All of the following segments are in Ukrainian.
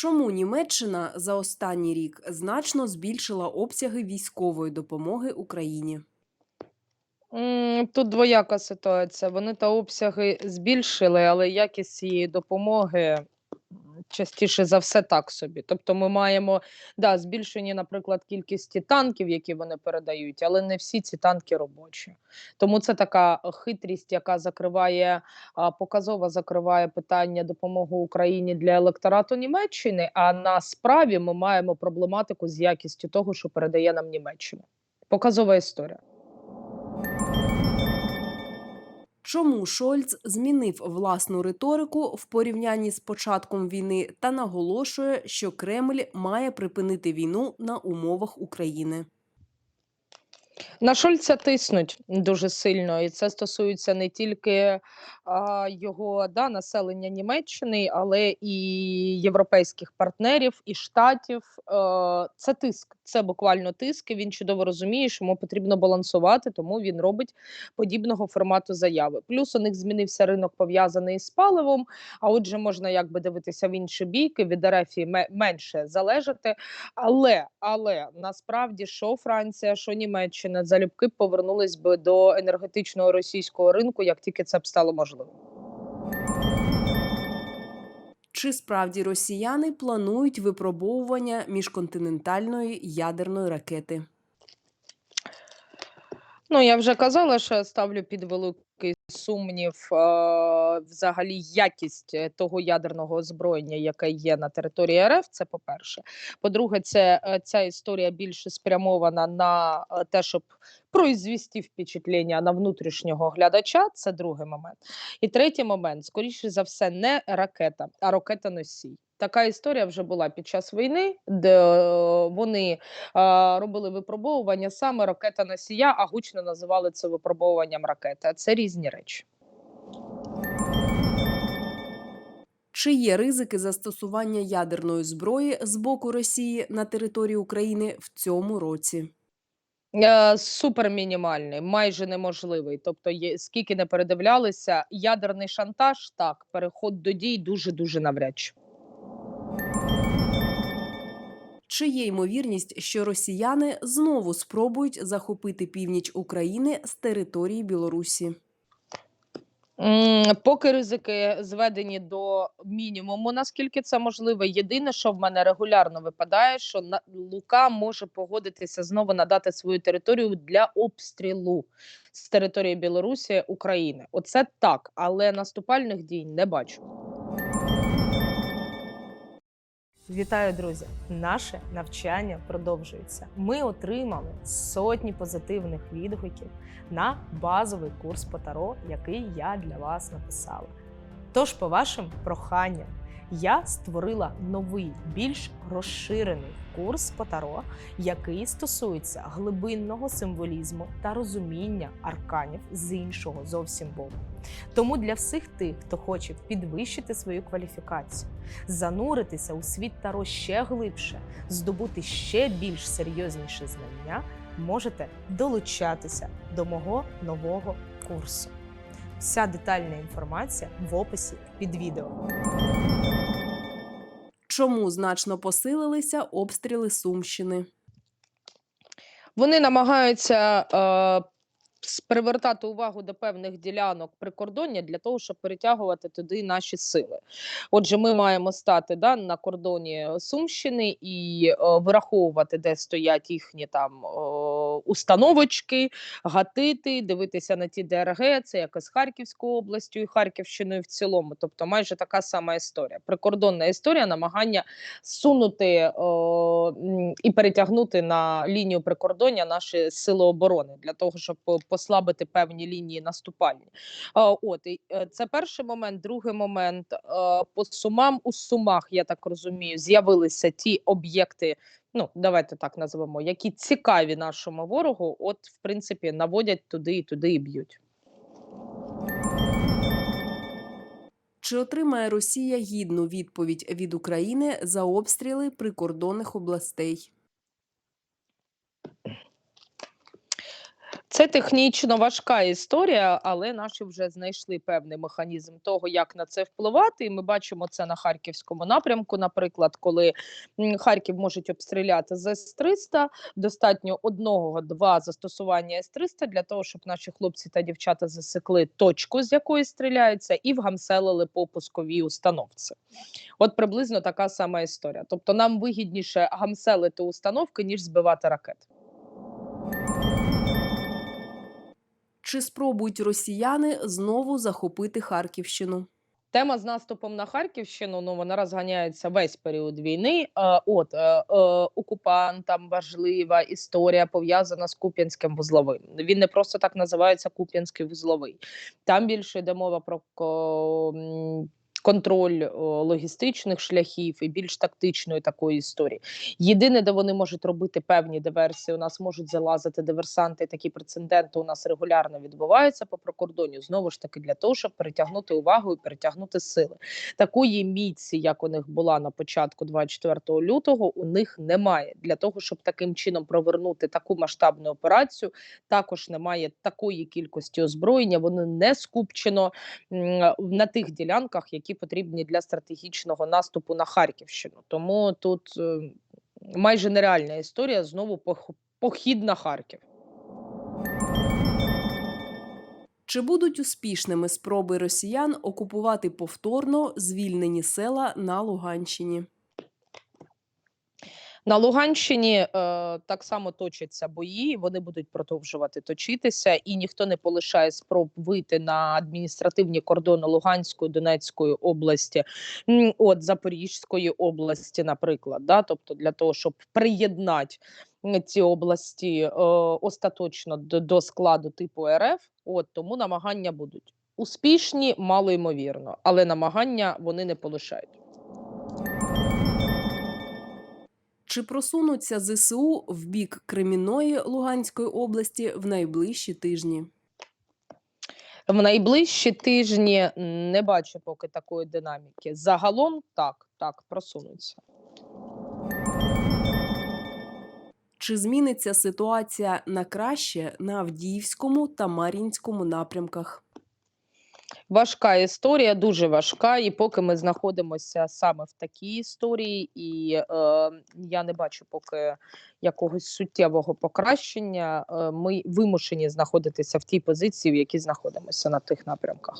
Чому Німеччина за останній рік значно збільшила обсяги військової допомоги Україні? Тут двояка ситуація. Вони та обсяги збільшили, але якість цієї допомоги частіше за все так собі. Тобто ми маємо да, збільшені, наприклад, кількості танків, які вони передають, але не всі ці танки робочі. Тому це така хитрість, яка закриває показово закриває питання допомоги Україні для електорату Німеччини. А на справі ми маємо проблематику з якістю того, що передає нам Німеччина. Показова історія. Чому Шольц змінив власну риторику в порівнянні з початком війни та наголошує, що Кремль має припинити війну на умовах України? На Шольца тиснуть дуже сильно, і це стосується не тільки а, його да, населення Німеччини, але і європейських партнерів, і штатів. Е, це тиск, це буквально тиск. І він чудово розуміє, що йому потрібно балансувати, тому він робить подібного формату заяви. Плюс у них змінився ринок пов'язаний з паливом. А отже, можна якби дивитися в інші бійки від РФ менше залежати. Але але насправді що Франція, що Німеччина залюбки повернулись би до енергетичного російського ринку, як тільки це б стало можливо. Чи справді росіяни планують випробовування міжконтинентальної ядерної ракети? Ну я вже казала, що я ставлю під великий сумнів е, взагалі якість е, того ядерного озброєння, яке є на території РФ. Це по-перше. По-друге, це е, ця історія більше спрямована на те, щоб произвести впечатлення на внутрішнього глядача. Це другий момент. І третій момент, скоріше за все, не ракета, а ракета-носій. Така історія вже була під час війни, де е, вони а, робили випробовування саме ракета носія, а гучно називали це випробовуванням ракети. А це різні речі. Чи є ризики застосування ядерної зброї з боку Росії на території України в цьому році? Е, Супер мінімальний, майже неможливий. Тобто, є, скільки не передивлялися, ядерний шантаж, так, переход до дій дуже дуже навряд чи. Чи є ймовірність, що росіяни знову спробують захопити північ України з території Білорусі? Поки ризики зведені до мінімуму, наскільки це можливо. Єдине, що в мене регулярно випадає, що Лука може погодитися знову надати свою територію для обстрілу з території Білорусі України. Оце так, але наступальних дій не бачу. Вітаю, друзі! Наше навчання продовжується. Ми отримали сотні позитивних відгуків на базовий курс по таро, який я для вас написала. Тож, по вашим проханням, я створила новий, більш розширений курс по таро, який стосується глибинного символізму та розуміння арканів з іншого зовсім боку. Тому для всіх тих, хто хоче підвищити свою кваліфікацію, зануритися у світ Таро ще глибше, здобути ще більш серйозніші знання, можете долучатися до мого нового курсу. Вся детальна інформація в описі під відео. Чому значно посилилися обстріли Сумщини? Вони намагаються е, привертати увагу до певних ділянок прикордоння для того, щоб перетягувати туди наші сили. Отже, ми маємо стати да, на кордоні Сумщини і е, враховувати, де стоять їхні там е, установочки, гатити, дивитися на ті ДРГ, це як і з Харківською областю і Харківщиною в цілому. Тобто, майже така сама історія. Прикордонна історія, намагання сунути м, і перетягнути на лінію прикордоння наші сили оборони для того, щоб послабити певні лінії наступальні. От і е, це перший момент. Другий момент е, по сумам у сумах, я так розумію, з'явилися ті об'єкти. Ну, давайте так назвемо, які цікаві нашому ворогу. От, в принципі, наводять туди і туди і б'ють. Чи отримає Росія гідну відповідь від України за обстріли прикордонних областей? Це технічно важка історія, але наші вже знайшли певний механізм того, як на це впливати. І ми бачимо це на харківському напрямку. Наприклад, коли Харків можуть обстріляти з С-300, достатньо одного-два застосування С-300 для того, щоб наші хлопці та дівчата засекли точку, з якої стріляються, і вгамселили по пусковій установці. От приблизно така сама історія. Тобто нам вигідніше гамселити установки, ніж збивати ракети. Чи спробують росіяни знову захопити Харківщину? Тема з наступом на Харківщину ну вона розганяється весь період війни. Е, от е, е, окупантам важлива історія пов'язана з Куп'янським вузловим. Він не просто так називається Куп'янський вузловий. Там більше йде мова про контроль логістичних шляхів і більш тактичної такої історії. Єдине, де вони можуть робити певні диверсії, у нас можуть залазити диверсанти. Такі прецеденти у нас регулярно відбуваються по прикордонню. Знову ж таки, для того, щоб перетягнути увагу і перетягнути сили. Такої міці, як у них була на початку 24 лютого, у них немає. Для того, щоб таким чином провернути таку масштабну операцію, також немає такої кількості озброєння. Воно не скупчено на тих ділянках, які потрібні для стратегічного наступу на Харківщину. Тому тут е, майже нереальна історія знову пох- похід на Харків. Чи будуть успішними спроби росіян окупувати повторно звільнені села на Луганщині? На Луганщині е, так само точаться бої, вони будуть продовжувати точитися, і ніхто не полишає спроб вийти на адміністративні кордони Луганської, Донецької області, от Запорізької області, наприклад. Да? Тобто для того, щоб приєднати ці області е, остаточно до, до складу типу РФ, от тому намагання будуть успішні, мало ймовірно, але намагання вони не полишають. Чи просунуться ЗСУ в бік Кремінної Луганської області в найближчі тижні? В найближчі тижні не бачу поки такої динаміки. Загалом так, так, просунуться. Чи зміниться ситуація на краще на Авдіївському та Мар'їнському напрямках? Важка історія, дуже важка. І поки ми знаходимося саме в такій історії, і е, я не бачу поки якогось суттєвого покращення. Е, ми вимушені знаходитися в тій позиції, в якій знаходимося на тих напрямках.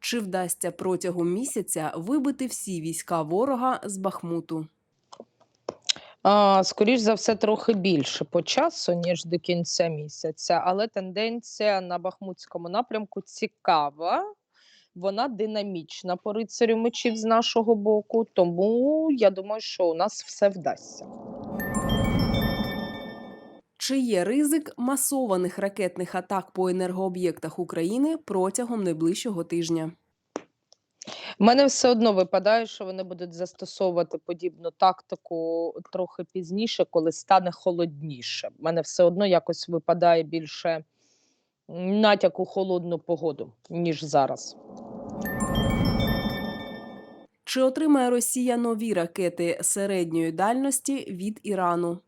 Чи вдасться протягом місяця вибити всі війська ворога з Бахмуту? Скоріш за все, трохи більше по часу, ніж до кінця місяця, але тенденція на Бахмутському напрямку цікава. Вона динамічна по рицарю мечів з нашого боку, тому я думаю, що у нас все вдасться. Чи є ризик масованих ракетних атак по енергооб'єктах України протягом найближчого тижня? Мене все одно випадає, що вони будуть застосовувати подібну тактику трохи пізніше, коли стане холодніше. У мене все одно якось випадає більше натяк у холодну погоду, ніж зараз. Чи отримає Росія нові ракети середньої дальності від Ірану?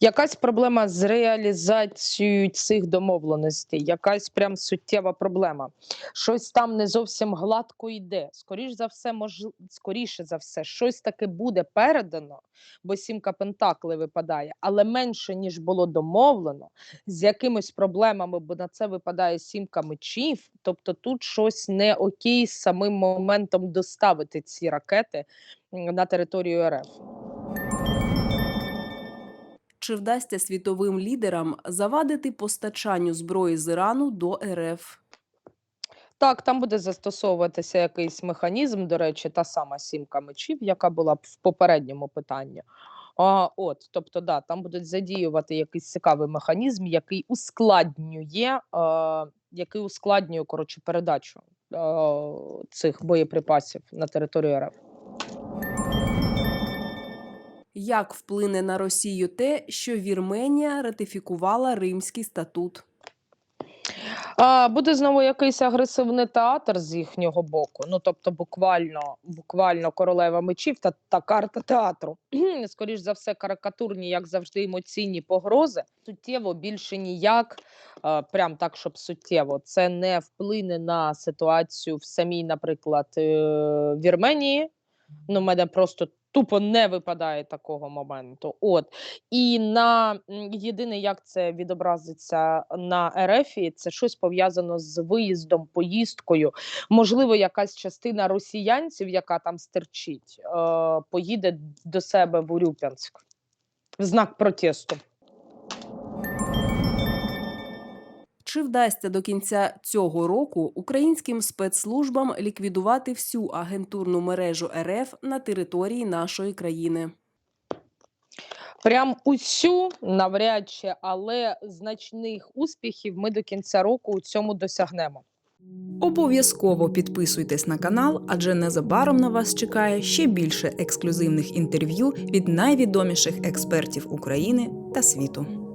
Якась проблема з реалізацією цих домовленостей, якась прям суттєва проблема. Щось там не зовсім гладко йде. Скоріш за все, мож... скоріше за все, щось таки буде передано, бо сімка пентакли випадає, але менше ніж було домовлено, з якимись проблемами, бо на це випадає сімка мечів. Тобто тут щось не окей з самим моментом доставити ці ракети на територію РФ. Чи вдасться світовим лідерам завадити постачанню зброї з Ірану до РФ? Так, там буде застосовуватися якийсь механізм, до речі, та сама сімка мечів, яка була в попередньому питанні. А, от, тобто, да, там будуть задіювати якийсь цікавий механізм, який ускладнює, е, який ускладнює коротше, передачу е, цих боєприпасів на територію РФ. Як вплине на Росію те, що Вірменія ратифікувала Римський статут? Буде знову якийсь агресивний театр з їхнього боку. Ну тобто, буквально, буквально королева мечів та, та карта театру. Скоріш за все, карикатурні, як завжди, емоційні погрози. Суттєво більше ніяк, прям так, щоб суттєво, це не вплине на ситуацію в самій, наприклад, е, Вірменії. Ну, мене просто тупо не випадає такого моменту. От і на єдине, як це відобразиться на Ерефі, це щось пов'язано з виїздом, поїздкою. Можливо, якась частина росіянців, яка там стерчить, е, поїде до себе в Урюпянськ в знак протесту. Чи вдасться до кінця цього року українським спецслужбам ліквідувати всю агентурну мережу РФ на території нашої країни? Прям усю навряд чи, але значних успіхів ми до кінця року у цьому досягнемо. Обов'язково підписуйтесь на канал, адже незабаром на вас чекає ще більше ексклюзивних інтерв'ю від найвідоміших експертів України та світу.